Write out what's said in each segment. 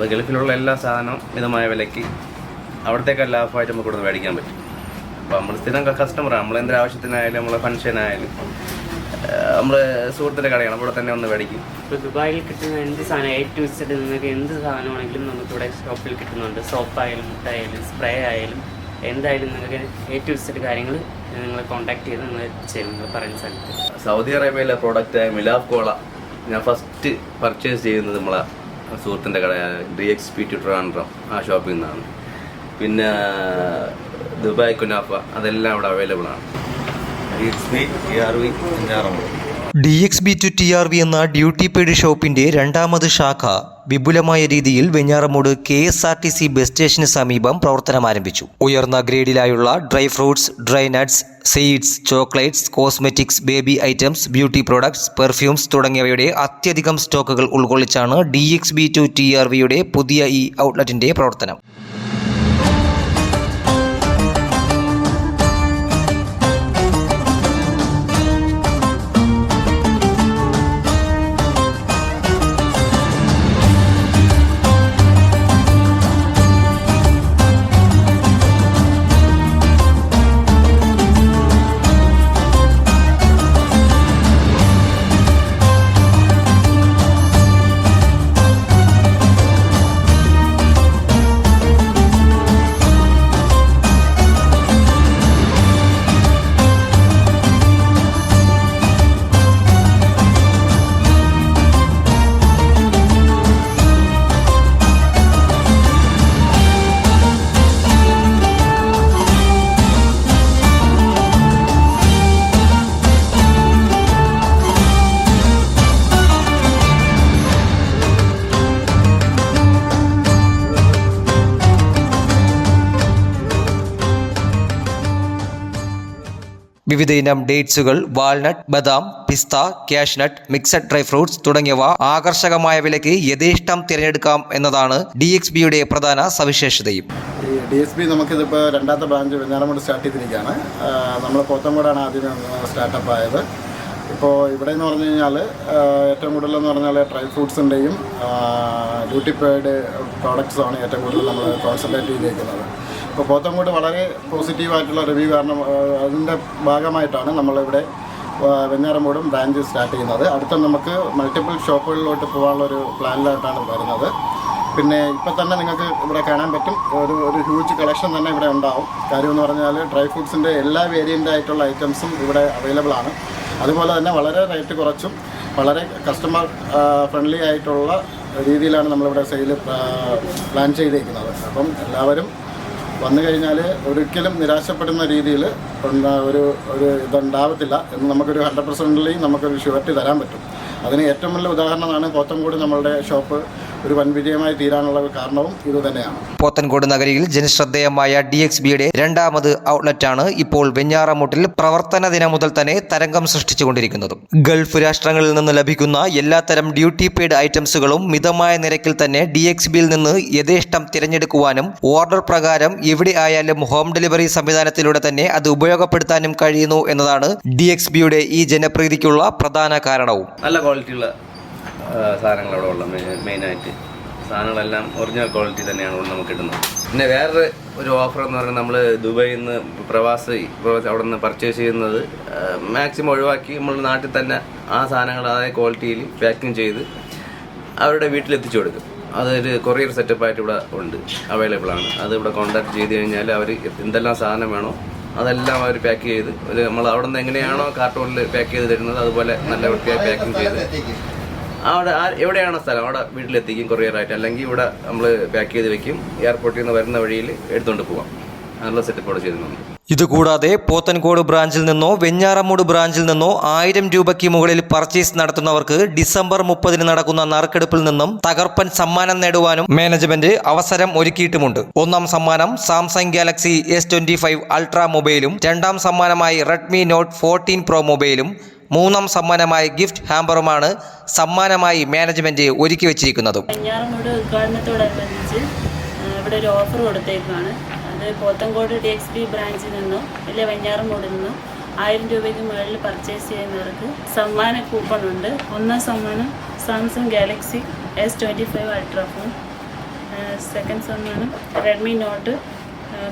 അപ്പോൾ ഗൾഫിലുള്ള എല്ലാ സാധനവും മിതമായ വിലയ്ക്ക് അവിടത്തേക്കാൾ ലാഭമായിട്ട് നമുക്ക് ഇവിടെ മേടിക്കാൻ പറ്റും. അപ്പോൾ നമ്മൾ സ്ഥിരം കസ്റ്റമറാണ് നമ്മൾ എന്തൊരു ആവശ്യത്തിനായാലും നമ്മളെ ഫംഗ്ഷനായാലും. നമ്മൾ സുഹൃത്തിന്റെ കടയാണ് അവിടെ തന്നെ ഒന്ന് മേടിക്കും. ഇപ്പോൾ ദുബായിൽ കിട്ടുന്ന എന്ത് സാധനം എ ടു നിങ്ങൾക്ക് എന്ത് സാധനമാണെങ്കിലും നമുക്കിവിടെ ഷോപ്പിൽ കിട്ടുന്നുണ്ട്. സോപ്പായാലും മുട്ടായാലും സ്പ്രേ ആയാലും എന്തായാലും നിങ്ങൾക്ക് എ ടു കാര്യങ്ങൾ നിങ്ങൾ കോൺടാക്ട് ചെയ്ത് നിങ്ങൾ ചെയ്യും നിങ്ങൾ പറയുന്ന സ്ഥലത്ത്. സൗദി അറേബ്യയിലെ പ്രോഡക്റ്റായ മിലാഫ് കോള ഞാൻ ഫസ്റ്റ് പർച്ചേസ് ചെയ്യുന്നത് നമ്മളെ സുഹൃത്തിന്റെ കട ഡി എക്സ് പി ടു ആ ഷോപ്പിൽ നിന്നാണ്. പിന്നെ ദുബായ് കുനാഫ അതെല്ലാം അവിടെ അവൈലബിൾ ആണ്. D X B to T R V എന്ന ഡ്യൂട്ടി പെയ്ഡ് ഷോപ്പിന്റെ രണ്ടാമത് ശാഖ വിപുലമായ രീതിയിൽ Venjaramoodu K S R T C bus സ്റ്റേഷന് സമീപം പ്രവർത്തനം ആരംഭിച്ചു. ഉയർന്ന ഗ്രേഡിലായുള്ള dry fruits dry nuts seeds chocolates cosmetics baby items beauty products perfumes തുടങ്ങിയവയുടെ അത്യധികം സ്റ്റോക്കുകൾ ഉൾക്കൊള്ളിച്ചാണ് D X B to T R വിയുടെ പുതിയ ഈ ഔട്ട്ലെറ്റിന്റെ പ്രവർത്തനം. വിവിധ ഇനം ഡേറ്റ്സുകൾ വാൾനട്ട് ബദാം പിസ്ത cashew nut mixed dry fruits തുടങ്ങിയവ ആകർഷകമായ വിലയ്ക്ക് യഥേഷ്ടം തിരഞ്ഞെടുക്കാം എന്നതാണ് ഡി എക്സ് ബിയുടെ പ്രധാന സവിശേഷതയും. ഡി എസ് ബി നമുക്കിതിപ്പോൾ രണ്ടാമത്തെ ബ്രാഞ്ച് വെഞ്ഞാറമൂട് സ്റ്റാർട്ട് ചെയ്തിരിക്കുകയാണ്. നമ്മൾ പോത്തങ്കോടാണ് ആദ്യം സ്റ്റാർട്ടപ്പ് ആയത് ഇപ്പോൾ ഇവിടെ എന്ന് പറഞ്ഞു കഴിഞ്ഞാൽ ഏറ്റവും കൂടുതൽ എന്ന് പറഞ്ഞാൽ ഡ്രൈ ഫ്രൂട്ട്സിന്റെയും ഡ്യൂട്ടി പെയ്ഡ് പ്രോഡക്ട്സാണ് ഏറ്റവും കൂടുതൽ നമ്മൾ കോൺസെൻട്രേറ്റ് ചെയ്തിരിക്കുന്നത് ഇപ്പോൾ പോത്തങ്കോട് വളരെ പോസിറ്റീവായിട്ടുള്ള റിവ്യൂ കാരണം അതിന്റെ ഭാഗമായിട്ടാണ് നമ്മളിവിടെ വെഞ്ഞാറമ്പൂടും ബ്രാഞ്ച് സ്റ്റാർട്ട് ചെയ്യുന്നത്. അടുത്ത നമുക്ക് മൾട്ടിപ്പിൾ ഷോപ്പുകളിലോട്ട് പോകാനുള്ള ഒരു പ്ലാനിലായിട്ടാണ് വരുന്നത്. പിന്നെ ഇപ്പം തന്നെ നിങ്ങൾക്ക് ഇവിടെ കാണാൻ പറ്റും ഒരു ഒരു ഹ്യൂജ് കളക്ഷൻ തന്നെ ഇവിടെ ഉണ്ടാവും. കാര്യം എന്ന് പറഞ്ഞാൽ ഡ്രൈ ഫ്രൂട്ട്സിന്റെ എല്ലാ വേരിയന്റ് ആയിട്ടുള്ള ഐറ്റംസും ഇവിടെ അവൈലബിൾ ആണ്. അതുപോലെ തന്നെ വളരെ റേറ്റ് കുറച്ചും വളരെ കസ്റ്റമർ ഫ്രണ്ട്ലി ആയിട്ടുള്ള രീതിയിലാണ് നമ്മളിവിടെ സെയിൽ പ്ലാൻ ചെയ്തിരിക്കുന്നത് അപ്പം എല്ലാവരും വന്നു കഴിഞ്ഞാൽ ഒരിക്കലും നിരാശപ്പെടുന്ന രീതിയിൽ ഒരു ഒരു ഇതുണ്ടാവത്തില്ല എന്ന് നമുക്കൊരു ഹൺഡ്രഡ് പെർസെന്റിലേയും നമുക്കൊരു ഷുവർട്ടി തരാൻ പറ്റും. അതിന് ഏറ്റവും വലിയ ഉദാഹരണമാണ് പോത്തൻകോട് നമ്മളുടെ ഷോപ്പ് ഒരു വൻ വിജയമായി തീരാനുള്ള കാരണവും ഇതുതന്നെയാണ് പോത്തൻകോട് നഗരിയിൽ ജനശ്രദ്ധേയമായ ഡി എക്സ് ബിയുടെ രണ്ടാമത് ഔട്ട്ലെറ്റാണ് ഇപ്പോൾ വെഞ്ഞാറമൂട്ടിൽ പ്രവർത്തന ദിനം മുതൽ തന്നെ തരംഗം സൃഷ്ടിച്ചുകൊണ്ടിരിക്കുന്നത്. ഗൾഫ് രാഷ്ട്രങ്ങളിൽ നിന്ന് ലഭിക്കുന്ന എല്ലാത്തരം ഡ്യൂട്ടി പെയ്ഡ് ഐറ്റംസുകളും മിതമായ നിരക്കിൽ തന്നെ ഡി എക്സ് ബിയിൽ നിന്ന് യഥേഷ്ടം തിരഞ്ഞെടുക്കുവാനും ഓർഡർ പ്രകാരം എവിടെ ആയാലും ഹോം ഡെലിവറി സംവിധാനത്തിലൂടെ തന്നെ അത് ഉപയോഗപ്പെടുത്താനും കഴിയുന്നു എന്നതാണ് ഡി എക്സ് ബിയുടെ ഈ ജനപ്രീതിക്കുള്ള പ്രധാന കാരണവും. നല്ല ക്വാളിറ്റിയുള്ള സാധനങ്ങൾ അവിടെ ഉള്ളത് മെയിനായിട്ട്. സാധനങ്ങളെല്ലാം ഒറിജിനൽ ക്വാളിറ്റി തന്നെയാണ് ഇവിടെ നമുക്ക് കിട്ടുന്നത് പിന്നെ വേറൊരു ഒരു ഓഫർ എന്ന് പറഞ്ഞാൽ നമ്മൾ ദുബായിൽ നിന്ന് പ്രവാസി പ്രവാസി അവിടെ നിന്ന് പർച്ചേസ് ചെയ്യുന്നത് മാക്സിമം ഒഴിവാക്കി നമ്മൾ നാട്ടിൽ തന്നെ ആ സാധനങ്ങൾ അതേ ക്വാളിറ്റിയിൽ പാക്കിങ് ചെയ്ത് അവരുടെ വീട്ടിലെത്തിച്ചു കൊടുക്കും. അതൊരു കൊറിയർ സെറ്റപ്പായിട്ട് ഇവിടെ ഉണ്ട് അവൈലബിൾ ആണ്. അത് ഇവിടെ കോൺടാക്ട് ചെയ്ത് കഴിഞ്ഞാൽ അവർ എന്തെല്ലാം സാധനം വേണോ അതെല്ലാം അവർ പാക്ക് ചെയ്ത് ഒരു നമ്മൾ അവിടെ നിന്ന് എങ്ങനെയാണോ കാർട്ടൂണിൽ പാക്ക് ചെയ്ത് തരുന്നത് അതുപോലെ നല്ല വൃത്തിയായി പാക്കിങ് ചെയ്ത് അവിടെ എവിടെയാണ് സ്ഥലം? അവിടെ വീട്ടിലെത്തിക്കും കൊറിയറായിട്ട്. അല്ലെങ്കിൽ ഇവിടെ നമ്മൾ പാക്ക് ചെയ്ത് വെക്കും. എയർപോർട്ടിൽ നിന്ന് വരുന്ന വഴിയിൽ എടുത്തുകൊണ്ട് പോവാം. അതിനുള്ള സെറ്റപ്പ് അവിടെ ചെയ്തിട്ടുണ്ട്. ഇതുകൂടാതെ പോത്തൻകോട് ബ്രാഞ്ചിൽ നിന്നോ വെഞ്ഞാറമൂട് ബ്രാഞ്ചിൽ നിന്നോ ആയിരം രൂപയ്ക്ക് മുകളിൽ പർച്ചേസ് നടത്തുന്നവർക്ക് ഡിസംബർ മുപ്പതിന് നടക്കുന്ന നറുക്കെടുപ്പിൽ നിന്നും തകർപ്പൻ സമ്മാനം നേടുവാനും മാനേജ്മെന്റ് അവസരം ഒരുക്കിയിട്ടുമുണ്ട്. ഒന്നാം സമ്മാനം Samsung Galaxy S twenty five ultra മൊബൈലും രണ്ടാം സമ്മാനമായി റെഡ്മി നോട്ട് ഫോർട്ടീൻ പ്രോ മൊബൈലും മൂന്നാം സമ്മാനമായി ഗിഫ്റ്റ് ഹാമ്പറുമാണ് സമ്മാനമായി മാനേജ്മെന്റ് ഒരുക്കി വെച്ചിരിക്കുന്നത്. വെഞ്ഞാറമൂട് ഉദ്ഘാടനത്തോടനുബന്ധിച്ച് ഇവിടെ ഒരു ഓഫർ കൊടുത്തേക്കാണ്. അത് പോത്തങ്കോട് ഡി എക്സ് ബി ബ്രാഞ്ചിൽ നിന്നോ അല്ലെ വെഞ്ഞാറമൂടിൽ നിന്നോ ആയിരം രൂപയ്ക്ക് മുകളിൽ പർച്ചേസ് ചെയ്യുന്നവർക്ക് സമ്മാന കൂപ്പൺ ഉണ്ട്. ഒന്നാം സമ്മാനം Samsung Galaxy S twenty five ultra second സമ്മാനം റെഡ്മി നോട്ട്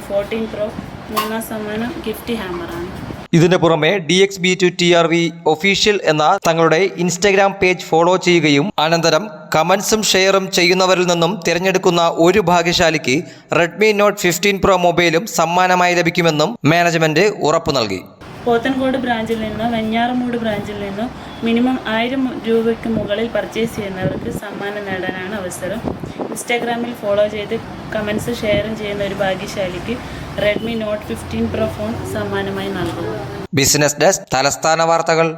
ഫോർട്ടീൻ പ്രോ മൂന്നാം സമ്മാനം ഗിഫ്റ്റ് ഹാമറാണ് ഇതിനു പുറമെ D X B to T R V official എന്ന തങ്ങളുടെ ഇൻസ്റ്റഗ്രാം പേജ് ഫോളോ ചെയ്യുകയും അനന്തരം കമൻസും ഷെയറും ചെയ്യുന്നവരിൽ നിന്നും തിരഞ്ഞെടുക്കുന്ന ഒരു ഭാഗ്യശാലിക്ക് റെഡ്മി നോട്ട് ഫിഫ്റ്റീൻ പ്രോ മൊബൈലും സമ്മാനമായി ലഭിക്കുമെന്നും മാനേജ്മെന്റ് ഉറപ്പു നൽകി. പോത്തൻകോട് ബ്രാഞ്ചിൽ നിന്നോ വെഞ്ഞാറമൂട് ബ്രാഞ്ചിൽ നിന്നോ മിനിമം ആയിരം രൂപയ്ക്ക് മുകളിൽ പർച്ചേസ് ചെയ്യുന്നവർക്ക് സമ്മാനം നേടാനാണ് അവസരം. ഇൻസ്റ്റാഗ്രാമിൽ ഫോളോ ചെയ്ത് കമൻസ് ഷെയറും ചെയ്യുന്ന ഒരു ഭാഗ്യശാലിക്ക് Redmi Note fifteen pro phone സമ്മാനമായി നൽകുന്നു. ബിസിനസ് ഡെസ്ക് തലസ്ഥാന വാർത്തകൾ.